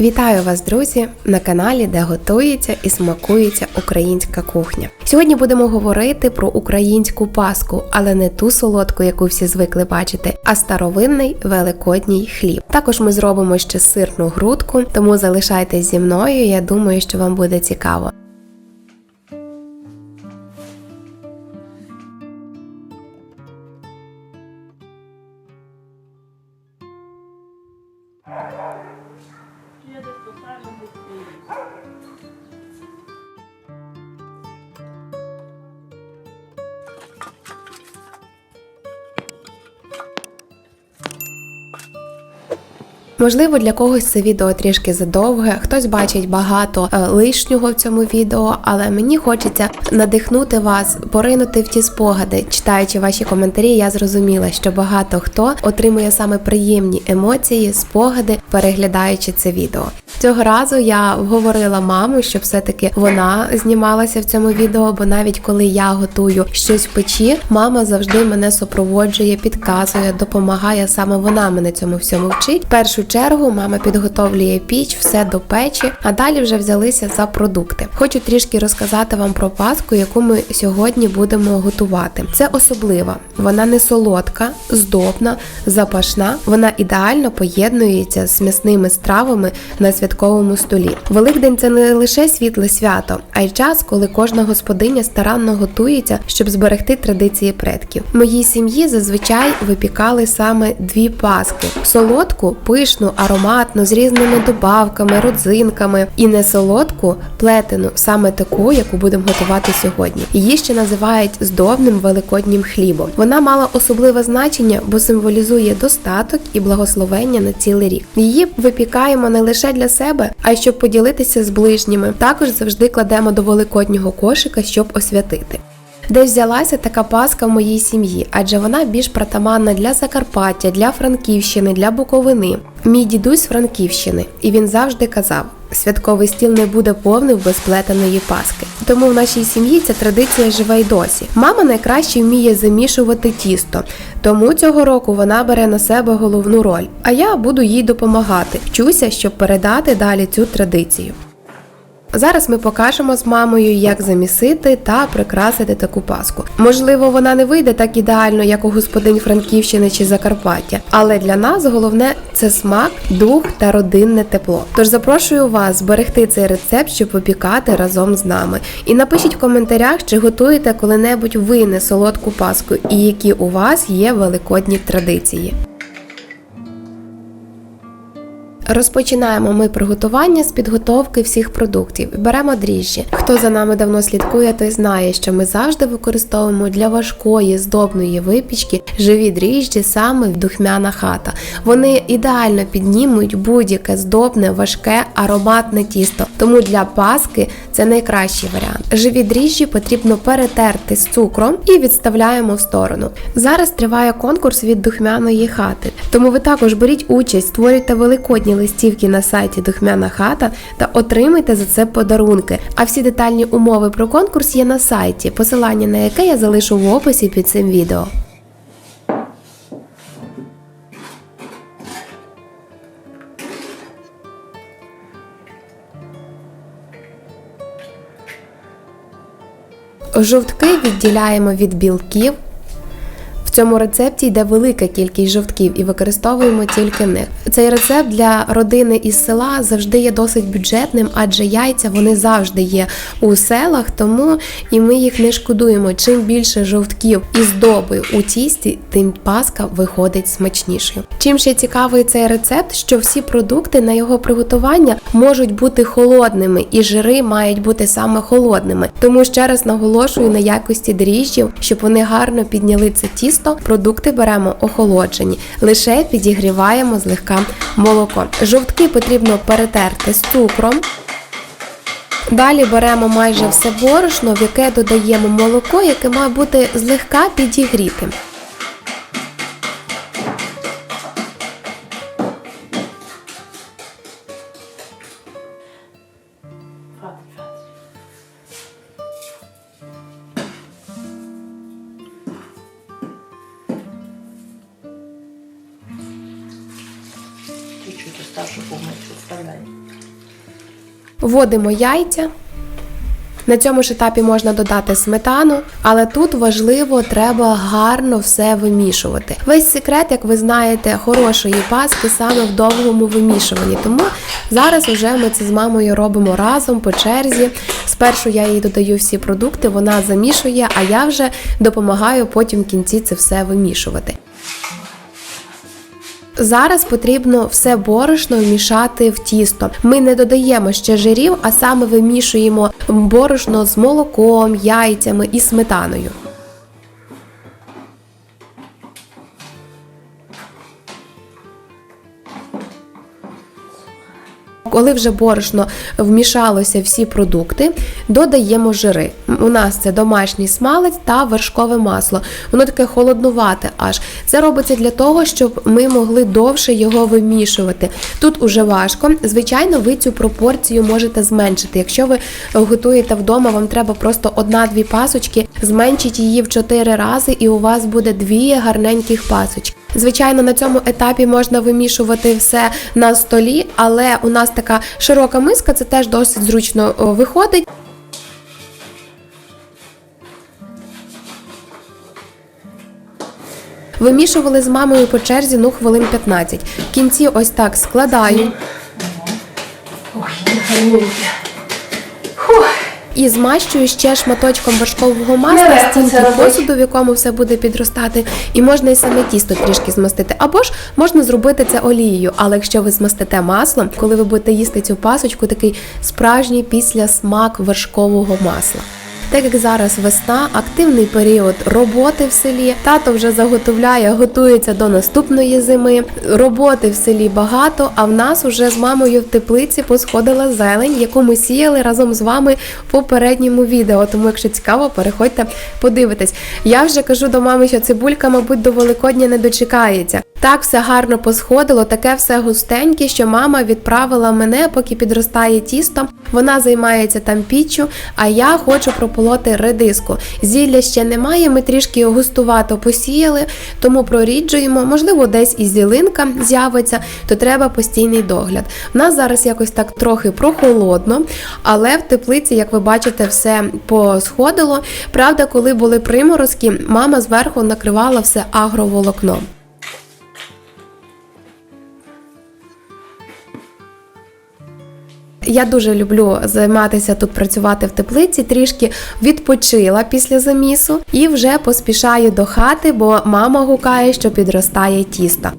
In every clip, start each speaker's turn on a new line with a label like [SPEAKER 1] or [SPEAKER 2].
[SPEAKER 1] Вітаю вас, друзі, на каналі, де готується і смакується українська кухня. Сьогодні будемо говорити про українську паску, але не ту солодку, яку всі звикли бачити, а старовинний великодній хліб. Також ми зробимо ще сирну грудку, тому залишайтесь зі мною. Я думаю, що вам буде цікаво. Можливо, для когось це відео трішки задовге, хтось бачить багато е, лишнього в цьому відео, але мені хочеться надихнути вас, поринути в ті спогади. Читаючи ваші коментарі, я зрозуміла, що багато хто отримує саме приємні емоції, спогади, переглядаючи це відео. Цього разу я вговорила маму, щоб все-таки вона знімалася в цьому відео, бо навіть коли я готую щось в печі, мама завжди мене супроводжує, підказує, допомагає. Саме вона мене цьому всьому вчить. В першу чергу мама підготовлює піч, все до печі, а далі вже взялися за продукти. Хочу трішки розказати вам про паску, яку ми сьогодні будемо готувати. Це особлива, вона не солодка, здобна, запашна. Вона ідеально поєднується з м'ясними стравами на святковому столі. Великдень це не лише світле свято, а й час, коли кожна господиня старанно готується, щоб зберегти традиції предків. В моїй сім'ї зазвичай випікали саме дві паски: солодку, пишну, ароматну, з різними добавками, родзинками, і не солодку, плетену, саме таку, яку будемо готувати сьогодні. Її ще називають здобним великоднім хлібом. Вона мала особливе значення, бо символізує достаток і благословення на цілий рік. Її випікаємо не лише для себе, а й щоб поділитися з ближніми. Також завжди кладемо до великоднього кошика, щоб освятити. Де взялася така паска в моїй сім'ї, адже вона більш притаманна для Закарпаття, для Франківщини, для Буковини. Мій дідусь Франківщини, і він завжди казав: святковий стіл не буде повним без плетеної паски. Тому в нашій сім'ї ця традиція живе й досі. Мама найкраще вміє замішувати тісто, тому цього року вона бере на себе головну роль. А я буду їй допомагати. Вчуся, щоб передати далі цю традицію. Зараз ми покажемо з мамою, як замісити та прикрасити таку паску. Можливо, вона не вийде так ідеально, як у господинь Франківщини чи Закарпаття, але для нас головне це смак, дух та родинне тепло. Тож запрошую вас зберегти цей рецепт, щоб опікати разом з нами. І напишіть в коментарях, чи готуєте коли-небудь ви не солодку паску і які у вас є великодні традиції. Розпочинаємо ми приготування з підготовки всіх продуктів. Беремо дріжджі. Хто за нами давно слідкує, той знає, що ми завжди використовуємо для важкої здобної випічки живі дріжджі саме духмяна хата. Вони ідеально піднімуть будь-яке здобне, важке, ароматне тісто. Тому для паски це найкращий варіант. Живі дріжджі потрібно перетерти з цукром і відставляємо в сторону. Зараз триває конкурс від духмяної хати, тому ви також беріть участь, створюйте великодні листівки на сайті Духмяна хата та отримайте за це подарунки. А всі детальні умови про конкурс є на сайті, посилання на яке я залишу в описі під цим відео. Жовтки відділяємо від білків. Цьому рецепті йде велика кількість жовтків і використовуємо тільки них. Цей рецепт для родини із села завжди є досить бюджетним, адже яйця вони завжди є у селах, тому і ми їх не шкодуємо. Чим більше жовтків і здоби у тісті, тим паска виходить смачнішою. Чим ще цікавий цей рецепт, що всі продукти на його приготування можуть бути холодними, і жири мають бути саме холодними. Тому ще раз наголошую на якості дріжджів, щоб вони гарно підняли це тісто. Продукти беремо охолоджені, лише підігріваємо злегка молоко. Жовтки потрібно перетерти з цукром. Далі беремо майже все борошно, в яке додаємо молоко, яке має бути злегка підігрітим.
[SPEAKER 2] Чуть-чуть оставшу помыть, вставляй.
[SPEAKER 1] Вводимо яйця. На цьому ж етапі можна додати сметану, але тут важливо, треба гарно все вимішувати. Весь секрет, як ви знаєте, хорошої паски саме в довгому вимішуванні. Тому зараз вже ми це з мамою робимо разом по черзі. Спершу я їй додаю всі продукти, вона замішує, а я вже допомагаю потім в кінці це все вимішувати. Зараз потрібно все борошно вмішати в тісто. Ми не додаємо ще жирів, а саме вимішуємо борошно з молоком, яйцями і сметаною. Коли вже борошно вмішалося всі продукти, додаємо жири. У нас це домашній смалець та вершкове масло. Воно таке холоднувате аж. Це робиться для того, щоб ми могли довше його вимішувати. Тут уже важко. Звичайно, ви цю пропорцію можете зменшити. Якщо ви готуєте вдома, вам треба просто одна-дві пасочки, зменшіть її в 4 рази, і у вас буде дві гарненьких пасочки. Звичайно, на цьому етапі можна вимішувати все на столі, але у нас така широка миска, це теж досить зручно виходить. Вимішували з мамою по черзі ну хвилин 15. В кінці ось так складаю
[SPEAKER 2] нехай
[SPEAKER 1] і змащую ще шматочком вершкового масла з стінки посуду, в якому все буде підростати. І можна і саме тісто трішки змастити. Або ж можна зробити це олією. Але якщо ви змастите маслом, коли ви будете їсти цю пасочку, такий справжній післясмак вершкового масла. Так як зараз весна, активний період роботи в селі, тато вже заготовляє, готується до наступної зими. Роботи в селі багато, а в нас уже з мамою в теплиці посходила зелень, яку ми сіяли разом з вами в попередньому відео. Тому, якщо цікаво, переходьте, подивитесь. Я вже кажу до мами, що цибулька, мабуть, до Великодня не дочекається. Так все гарно посходило, таке все густеньке, що мама відправила мене, поки підростає тісто. Вона займається там піччю, а я хочу прополоти редиску. Зілля ще немає, ми трішки густувато посіяли, тому проріджуємо. Можливо, десь і зілинка з'явиться, то треба постійний догляд. У нас зараз якось так трохи прохолодно, але в теплиці, як ви бачите, все посходило. Правда, коли були приморозки, мама зверху накривала все агроволокном. Я дуже люблю займатися тут, працювати в теплиці. Трішки відпочила після замісу і вже поспішаю до хати, бо мама гукає, що підростає тісто.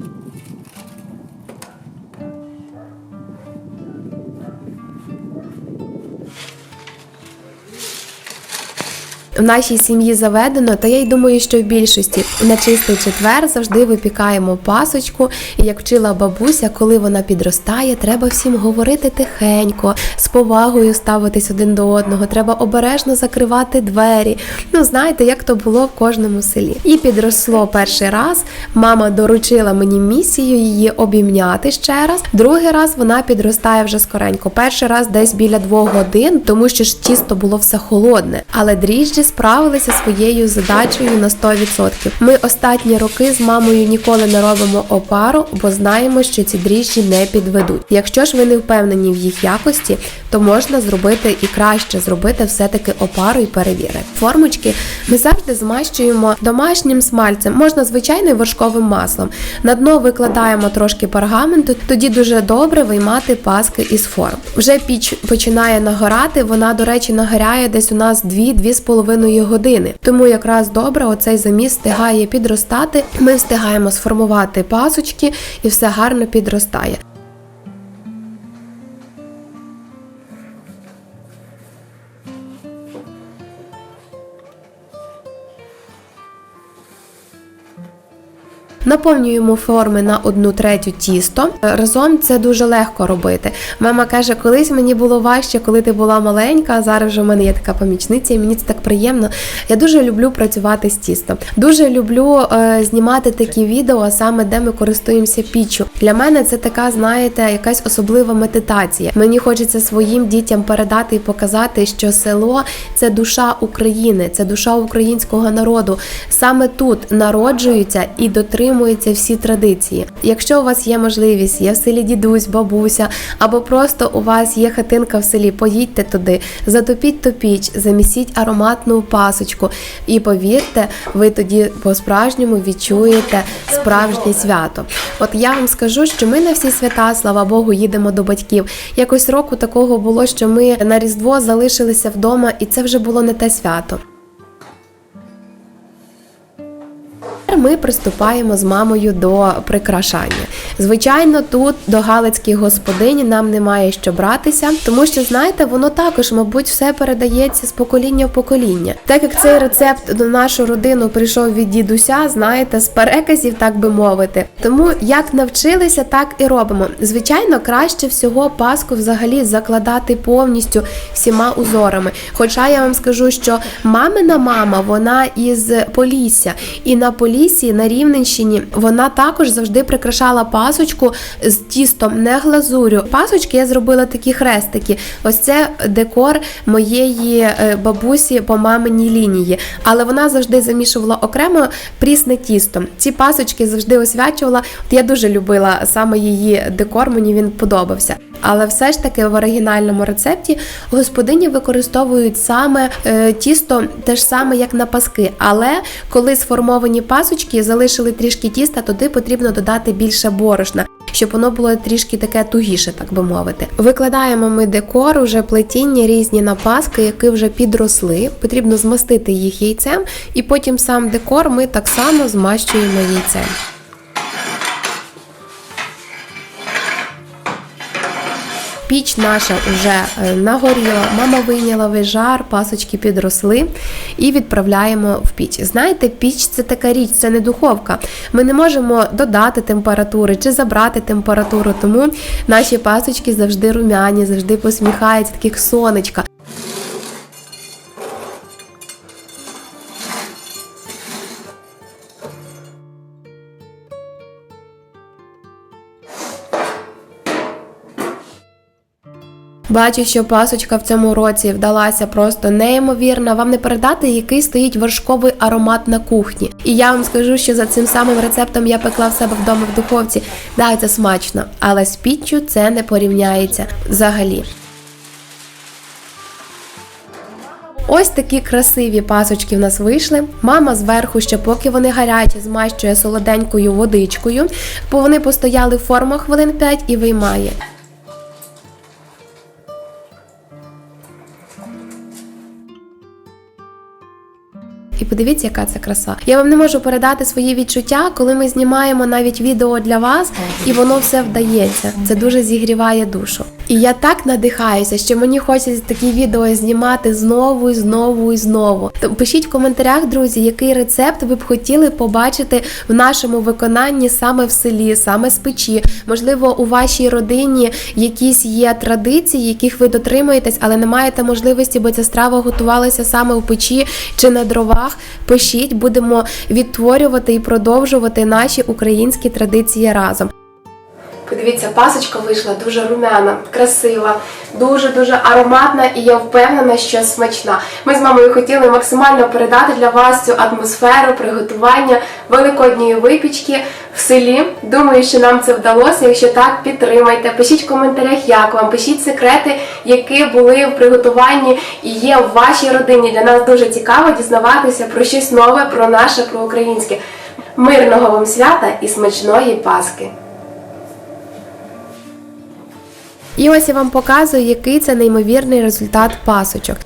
[SPEAKER 1] В нашій сім'ї заведено, та я й думаю, що в більшості на чистий четвер завжди випікаємо пасочку. І як вчила бабуся, коли вона підростає, треба всім говорити тихенько, з повагою ставитись один до одного. Треба обережно закривати двері. Ну знаєте, як то було в кожному селі. І підросло перший раз. Мама доручила мені місію її обіймняти ще раз. Другий раз вона підростає вже скоренько. Перший раз десь біля двох годин, тому що ж тісто було все холодне. Але дріжджі справилися своєю задачею на 100%. Ми останні роки з мамою ніколи не робимо опару, бо знаємо, що ці дріжджі не підведуть. Якщо ж ви не впевнені в їх якості, то можна зробити і краще зробити все-таки опару і перевірити. Формочки ми завжди змащуємо домашнім смальцем, можна звичайним вершковим маслом. На дно викладаємо трошки пергаменту, тоді дуже добре виймати паски із форм. Вже піч починає нагорати. Вона, до речі, нагоряє десь у нас 2-2,5 години. Тому якраз добре оцей заміс встигає підростати. Ми встигаємо сформувати пасочки і все гарно підростає. Наповнюємо форми на одну третю тісто. Разом це дуже легко робити. Мама каже, колись мені було важче, коли ти була маленька, а зараз вже в мене є така помічниця, і мені це так приємно. Я дуже люблю працювати з тістом. Дуже люблю е, знімати такі відео, саме де ми користуємося піччю. Для мене це така, знаєте, якась особлива медитація. Мені хочеться своїм дітям передати і показати, що село це душа України, це душа українського народу. Саме тут народжуються і дотримуються підтримуються всі традиції. Якщо у вас є можливість, є в селі дідусь, бабуся, або просто у вас є хатинка в селі, поїдьте туди, затопіть ту піч, замісіть ароматну пасочку, і повірте, ви тоді по-справжньому відчуєте справжнє свято. От я вам скажу, що ми на всі свята, слава Богу, їдемо до батьків. Якось року такого було, що ми на Різдво залишилися вдома, і це вже було не те свято. Ми приступаємо з мамою до прикрашання. Звичайно, тут до галицьких господині нам немає що братися, тому що знаєте, воно також, мабуть, все передається з покоління в покоління. Так як цей рецепт до нашу родину прийшов від дідуся, знаєте, з переказів, так би мовити. Тому як навчилися, так і робимо. Звичайно, краще всього паску взагалі закладати повністю всіма узорами. Хоча я вам скажу, що мамина мама, вона із Полісся, і на Поліссі, на Рівненщині, вона також завжди прикрашала пасочку з тістом, не глазурю. Пасочки я зробила такі хрестики. Ось це декор моєї е, бабусі по маминій лінії. Але вона завжди замішувала окремо прісне тісто. Ці пасочки завжди освячувала. Я дуже любила саме її декор, мені він подобався. Але все ж таки в оригінальному рецепті господині використовують саме е, тісто те ж саме, як на паски. Але коли сформовані пасочки залишили трішки тіста, туди потрібно додати більше борошна. Щоб воно було трішки таке тугіше, так би мовити. Викладаємо ми декор, уже плетіння різні на паски, які вже підросли. Потрібно змастити їх яйцем, і потім сам декор ми так само змащуємо яйцем. Піч наша вже е, нагоріла, мама вийняла весь пасочки підросли і відправляємо в піч. Знаєте, піч це така річ, це не духовка. Ми не можемо додати температури чи забрати температуру, тому наші пасочки завжди румяні, завжди посміхаються, таких сонечка. Бачу, що пасочка в цьому році вдалася просто неймовірна. Вам не передати, який стоїть вершковий аромат на кухні. І я вам скажу, що за цим самим рецептом я пекла в себе вдома в духовці. Да, це смачно, але з піччю це не порівняється взагалі. Ось такі красиві пасочки в нас вийшли. Мама зверху, ще поки вони гарячі, змащує солоденькою водичкою, бо вони постояли в формах хвилин 5 і виймає. І подивіться, яка це краса. Я вам не можу передати свої відчуття, коли ми знімаємо навіть відео для вас, і воно все вдається. Це дуже зігріває душу. І я так надихаюся, що мені хочеться такі відео знімати знову і знову і знову. То пишіть в коментарях, друзі, який рецепт ви б хотіли побачити в нашому виконанні саме в селі, саме з печі. Можливо, у вашій родині якісь є традиції, яких ви дотримуєтесь, але не маєте можливості, бо ця страва готувалася саме у печі чи на дровах. Пишіть, будемо відтворювати і продовжувати наші українські традиції разом. Подивіться, пасочка вийшла дуже румяна, красива, дуже-дуже ароматна і я впевнена, що смачна. Ми з мамою хотіли максимально передати для вас цю атмосферу приготування великодньої випічки в селі. Думаю, що нам це вдалося. Якщо так, підтримайте. Пишіть в коментарях, як вам, пишіть секрети, які були в приготуванні і є в вашій родині. Для нас дуже цікаво дізнаватися про щось нове, про наше, про українське. Мирного вам свята і смачної Паски! І ось я вам показую, який це неймовірний результат пасочок.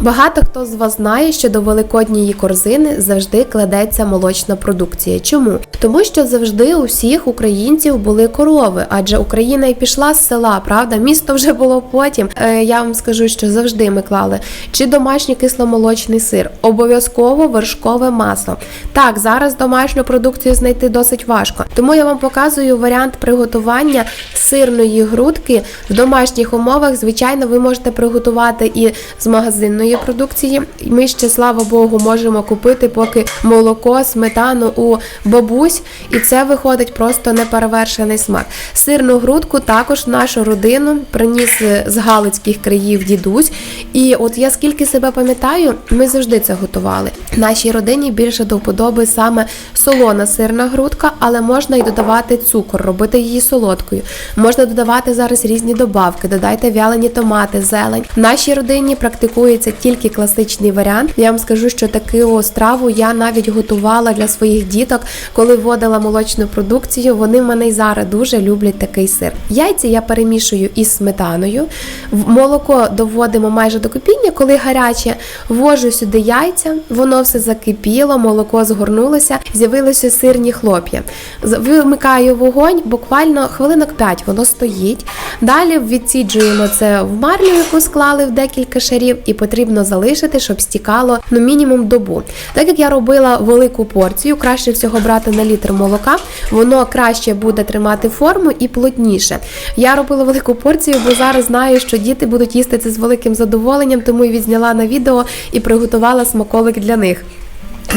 [SPEAKER 1] Багато хто з вас знає, що до великодньої корзини завжди кладеться молочна продукція. Чому? Тому що завжди у всіх українців були корови, адже Україна і пішла з села, правда? Місто вже було потім. Е, я вам скажу, що завжди ми клали чи домашній кисломолочний сир, обов'язково вершкове масло. Так, зараз домашню продукцію знайти досить важко. Тому я вам показую варіант приготування сирної грудки в домашніх умовах. Звичайно, ви можете приготувати і з магазинної молочної продукції. Ми ще, слава Богу, можемо купити поки молоко, сметану у бабусь, і це виходить просто неперевершений смак. Сирну грудку також в нашу родину приніс з Галицьких країв дідусь. І от я скільки себе пам'ятаю, ми завжди це готували. Нашій родині більше до вподоби саме солона сирна грудка, але можна і додавати цукор, робити її солодкою. Можна додавати зараз різні добавки, додайте вялені томати, зелень. В нашій родині практикується тільки класичний варіант. Я вам скажу, що таку страву я навіть готувала для своїх діток, коли вводила молочну продукцію. Вони в мене й зараз дуже люблять такий сир. Яйця я перемішую із сметаною. Молоко доводимо майже до кипіння, коли гаряче, ввожу сюди яйця, воно все закипіло, молоко згорнулося, з'явилися сирні хлоп'я. Вимикаю вогонь, буквально хвилинок 5 воно стоїть. Далі відсіджуємо це в марлю, яку склали в декілька шарів, і потрібно залишити, щоб стікало ну мінімум добу. Так як я робила велику порцію, краще всього брати на літр молока, воно краще буде тримати форму і плотніше. Я робила велику порцію, бо зараз знаю, що діти будуть їсти це з великим задоволенням, тому і відзняла на відео і приготувала смаколик для них.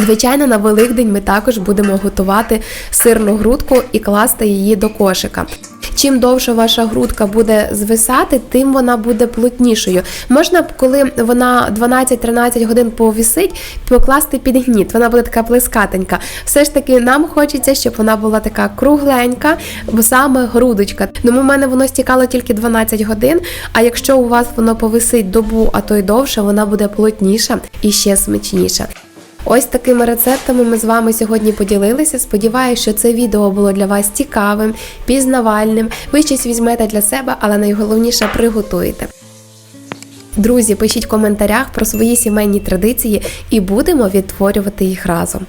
[SPEAKER 1] Звичайно, на Великдень ми також будемо готувати сирну грудку і класти її до кошика. Чим довше ваша грудка буде звисати, тим вона буде плотнішою. Можна, коли вона 12-13 годин повісить, покласти під гніт. Вона буде така плескатенька. Все ж таки, нам хочеться, щоб вона була така кругленька, бо саме грудочка. Тому в мене воно стікало тільки 12 годин. А якщо у вас воно повисить добу, а то й довше, вона буде плотніша і ще смачніша. Ось такими рецептами ми з вами сьогодні поділилися. Сподіваюсь, що це відео було для вас цікавим, пізнавальним. Ви щось візьмете для себе, але найголовніше приготуєте. Друзі, пишіть в коментарях про свої сімейні традиції і будемо відтворювати їх разом.